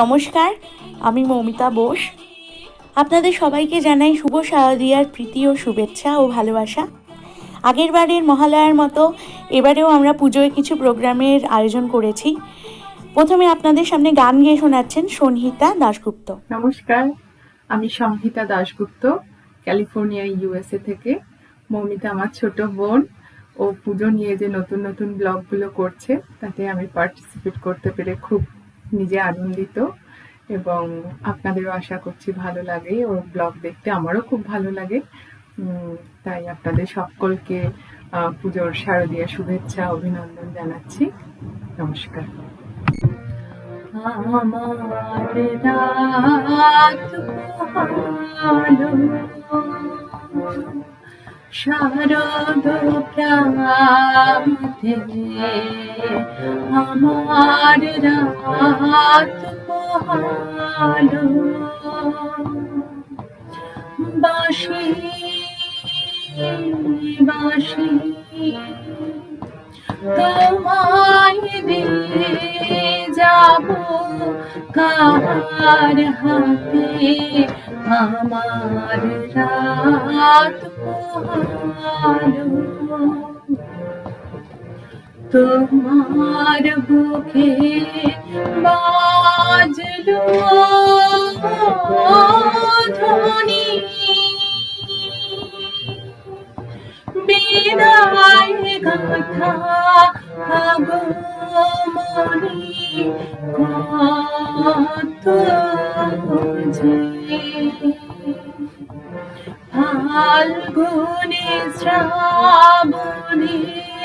নমস্কার, আমি মৌমিতা বোস। আপনাদের সবাইকে জানাই শুভ শারদীয়ার প্রীতি ও শুভেচ্ছা ও ভালোবাসা। আগের বারের মহালয়ার মতো এবারেও আমরা পুজোয় কিছু প্রোগ্রামের আয়োজন করেছি। প্রথমে আপনাদের সামনে গান গেয়ে শোনাচ্ছেন সনহিতা দাশগুপ্ত। নমস্কার, আমি সংহিতা দাশগুপ্ত, ক্যালিফোর্নিয়া, ইউএসএ থেকে। মৌমিতা আমার ছোট বোন। ও পুজো নিয়ে যে নতুন নতুন ব্লগগুলো করছে, তাতে আমি পার্টিসিপেট করতে পেরে খুব নিজে আনন্দিত এবং আপনাদেরও আশা করছি ভালো লাগে। ওর ব্লগ দেখতে আমারও খুব ভালো লাগে। তাই আপনাদের সকলকে পুজোর শারদীয় শুভেচ্ছা, অভিনন্দন জানাচ্ছি। নমস্কার। শারদ প্রাতে আমার রাত পোহালো বাসি বাসি তোমায় দিয়ে যাব কার হাতে আমার রাত পোহালো। তোমার বুকে বাজলো ধ্বনি। বিদায় গাথা আগমনি কত যে ফাল্গুনে শ্রাবণে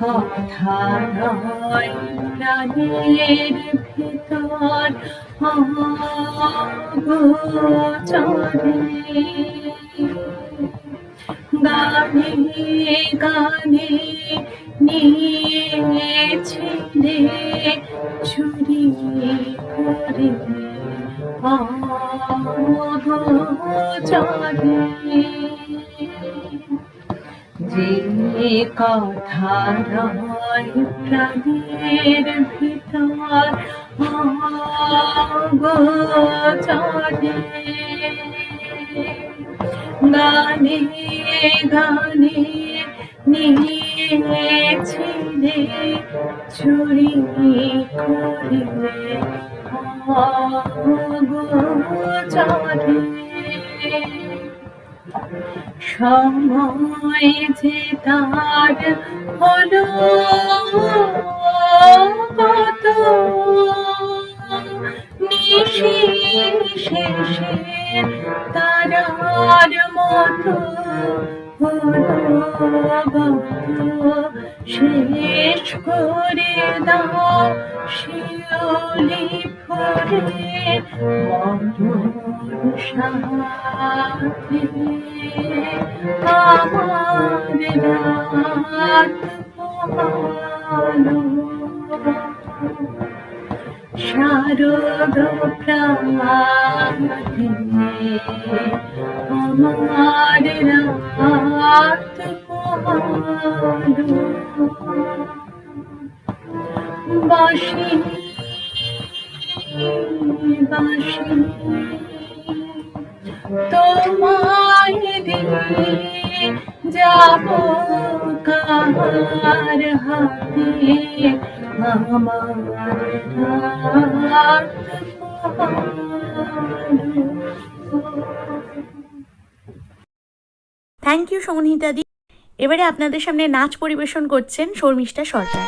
কথা নয় প্রাণের ভিতর চলে গানে গানে নিয়েছিলে চুরি করে। চলে যে কথা রয় প্রাণের ভিতর চলে গানে গানে নিয়েছিলে চুরি করিলে চলে সময় যে তার হলো কত নিশি শেষে তারার মতো শেষ করে দাও ফুলে মরণ আমার শারদ প্রাতে আমার রাত পোহালো বাসি বাসি তোমায় দিয়ে যাব কার হাতে। আমার। থ্যাংক ইউ সনহিতা এবারে আপনাদের সামনে নাচ পরিবেশন করছেন শর্মিষ্ঠা সরকার।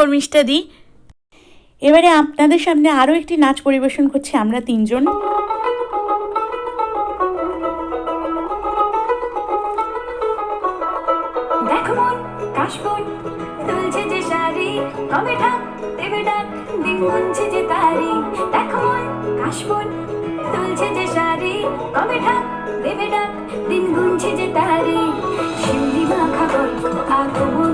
শর্মিষ্ঠা দিই এবারে আপনাদের সামনে আরও একটি নাচ পরিবেশন করছি আমরা তিনজন। দেখো দিন গুনছে যে তারি। শিউলি মাখা গল্প, আগমন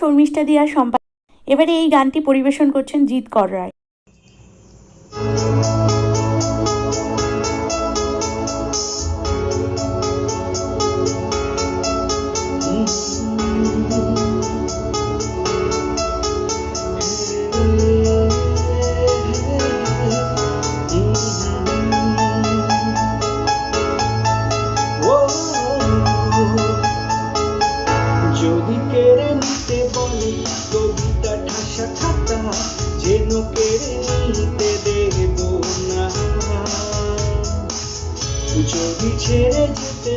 শর্মিষ্ঠা দিয়া সম্পাদক এবারে এই গানটি পরিবেশন করছেন জিৎ কর রায়।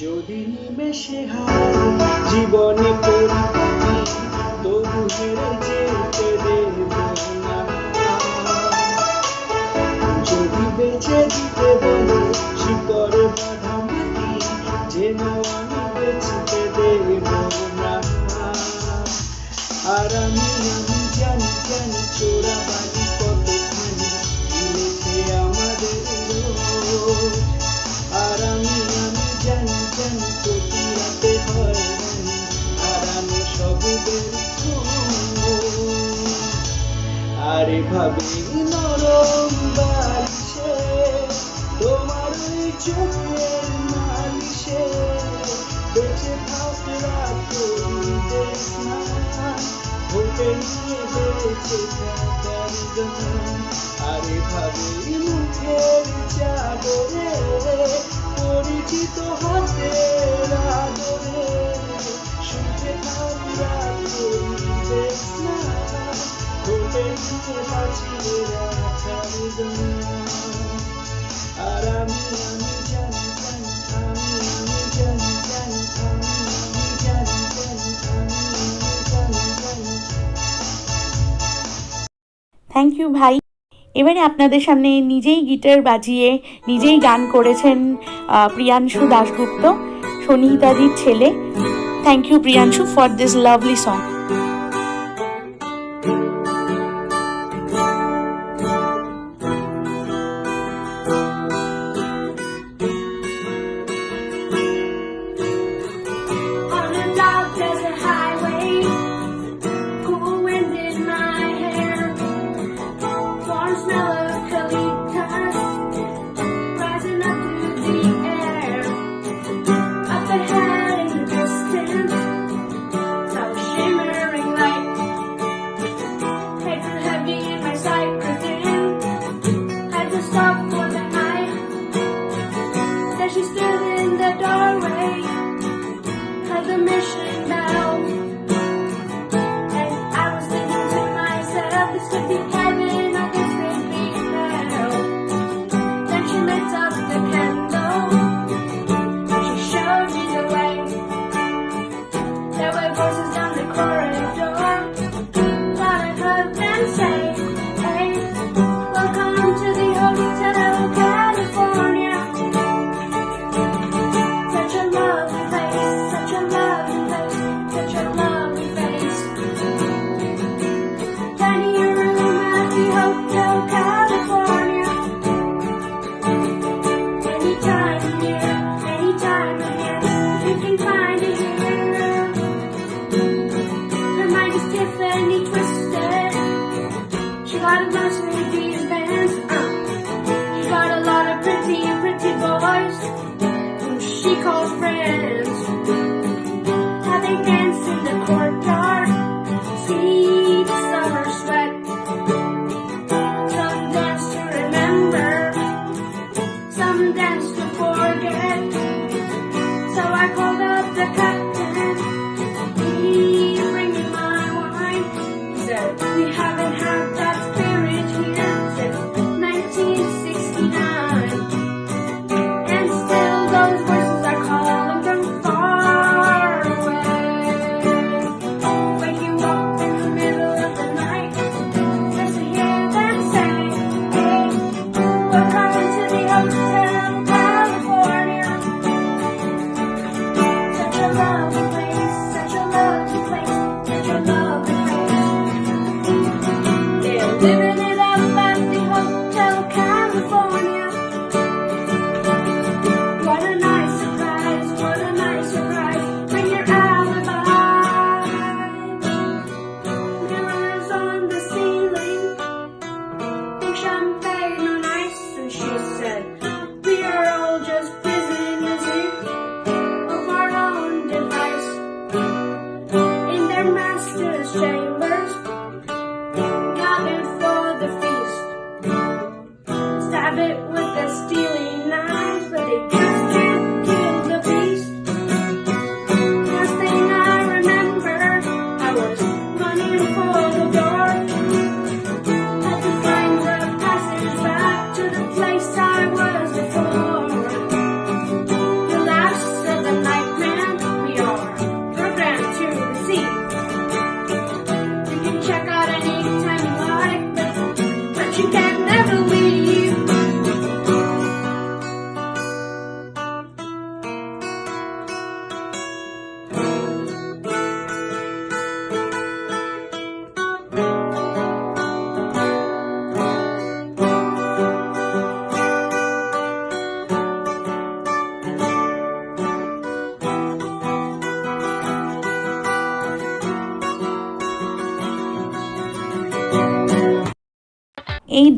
যদি নিমেষে হার জীবনে পরিণতি তবু হেরে যেতে দেব না। যদি বেঁচে দিতে বলো শিকরে বাধা মাটি, যেন আমি বেঁচতে দেব না। আর আমি আমি জানি জানি চোরা বাড়ি এভাবে নরম বালিশে, তোমার ওই চোখের মালিশে। বেঁচে থাকলা তুমি দেশ না ভোটে নিয়ে বেঁচে থাকার জন্য। আর এভাবে মুখের চাদরে, পরিচিত হাতের আদরে। সুখে থাকলা তুমি দেশ না থ্যাংক ইউ ভাই। এবারে আপনাদের সামনে নিজেই গিটার বাজিয়ে, নিজেই গান করেছেন প্রিয়াংশু দাশগুপ্ত সনিহিতাদির ছেলে। Thank you Priyanshu for this lovely song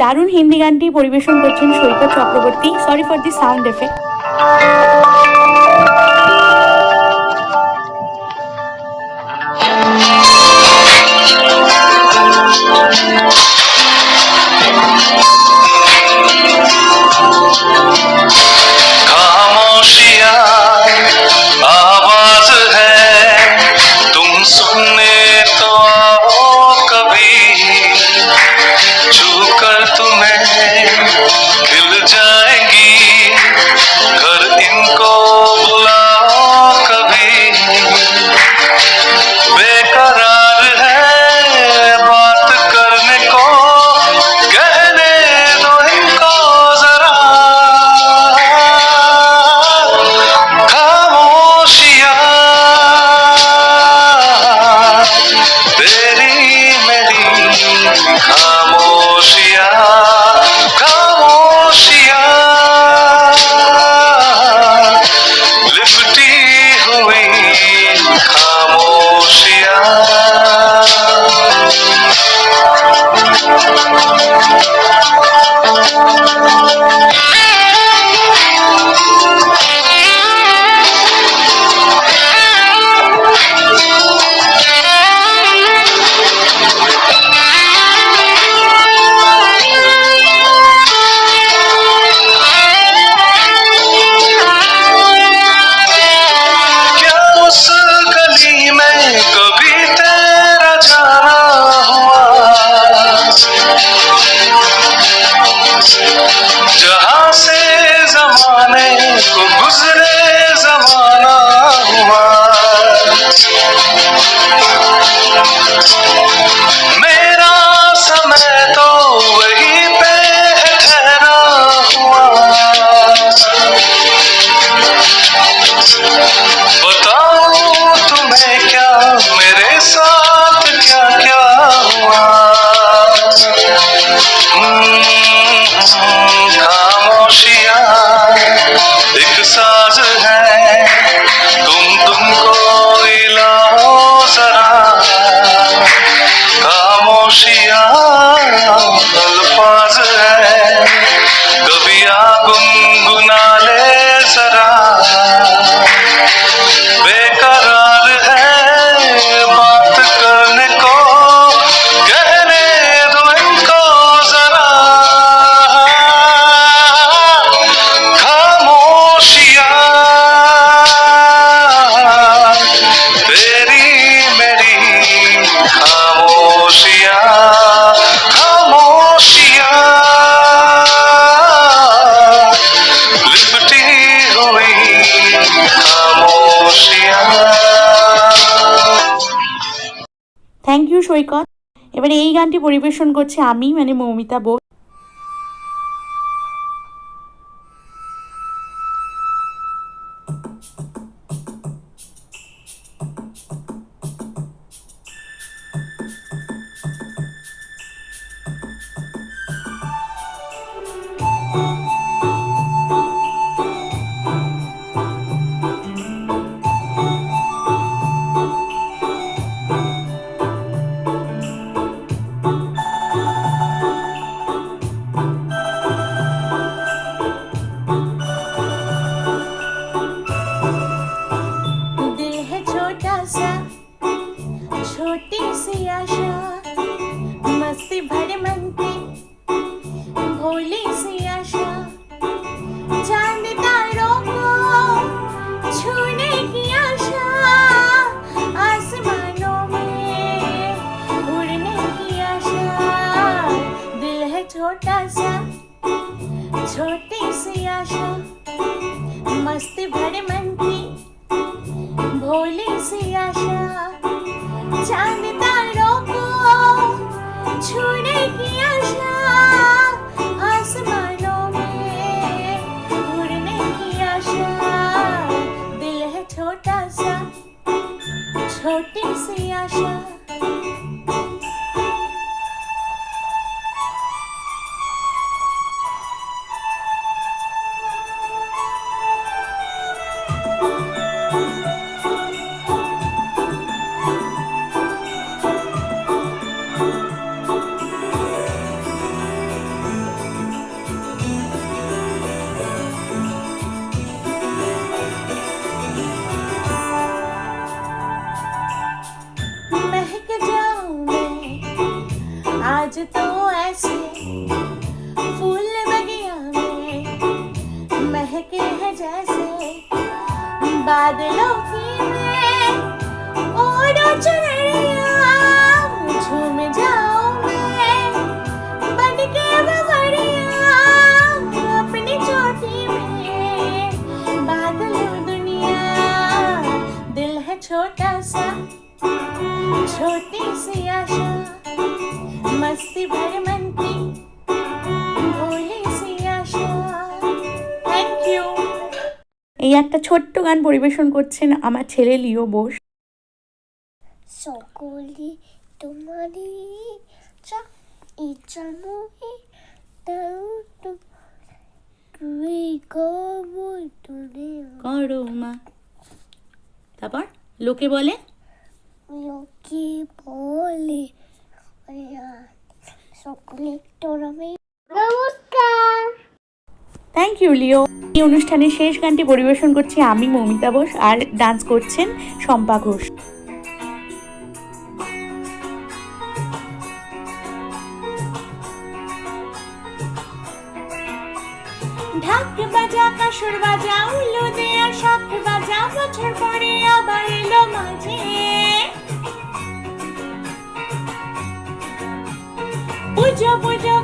দারুণ হিন্দি গানটি পরিবেশন করছেন Saikat Chakraborty. Sorry for the sound effect পরিবেশন করছি আমি মানে মৌমিতা বোস stay গান পরিবেশন করছেন আমার ছেলে লিও বোস। সকলে তোমারই চা ইচ্ছা নয় তাও তুই কবল তুলে করো মা। তারপর লোকে বলে? লোকে বলে সকলে তোরা নমস্কার থ্যাংক ইউ লিও এই অনুষ্ঠানের শেষ গানটি পরিবেশন করছি আমি, মমিতা বোস, আর ডান্স করছেন শম্পা ঘোষ। ঢাক বাজা বাজা দেয়া শাক বাজা, বছর পরে আবার এলো মাঝে। পুজো পুজো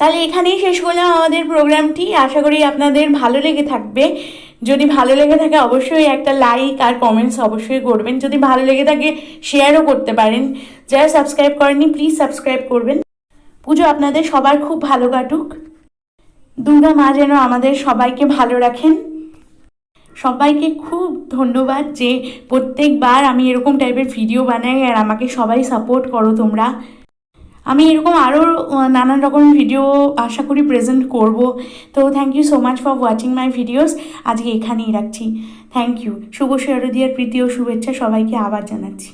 তাহলে এখানেই শেষ করলাম আমাদের প্রোগ্রামটি। আশা করি আপনাদের ভালো লেগে থাকবে। যদি ভালো লেগে থাকে অবশ্যই একটা লাইক আর কমেন্টস অবশ্যই করবেন। যদি ভালো লেগে থাকে শেয়ারও করতে পারেন। যারা সাবস্ক্রাইব করেননি প্লিজ সাবস্ক্রাইব করবেন। পুজো আপনাদের সবার খুব ভালো কাটুক। দুর্গা মা যেন আমাদের সবাইকে ভালো রাখেন। সবাইকে খুব ধন্যবাদ যে প্রত্যেকবার আমি এরকম টাইপের ভিডিও বানাই আর আমাকে সবাই সাপোর্ট করো তোমরা। আমি এরকম আরও নানান রকম ভিডিও আশা করি প্রেজেন্ট করব। তো thank you so much for watching my videos আজকে এখানেই রাখছি। থ্যাংক ইউ শুভ শারদীয়ার প্রীতি ও শুভেচ্ছা সবাইকে আবার জানাচ্ছি।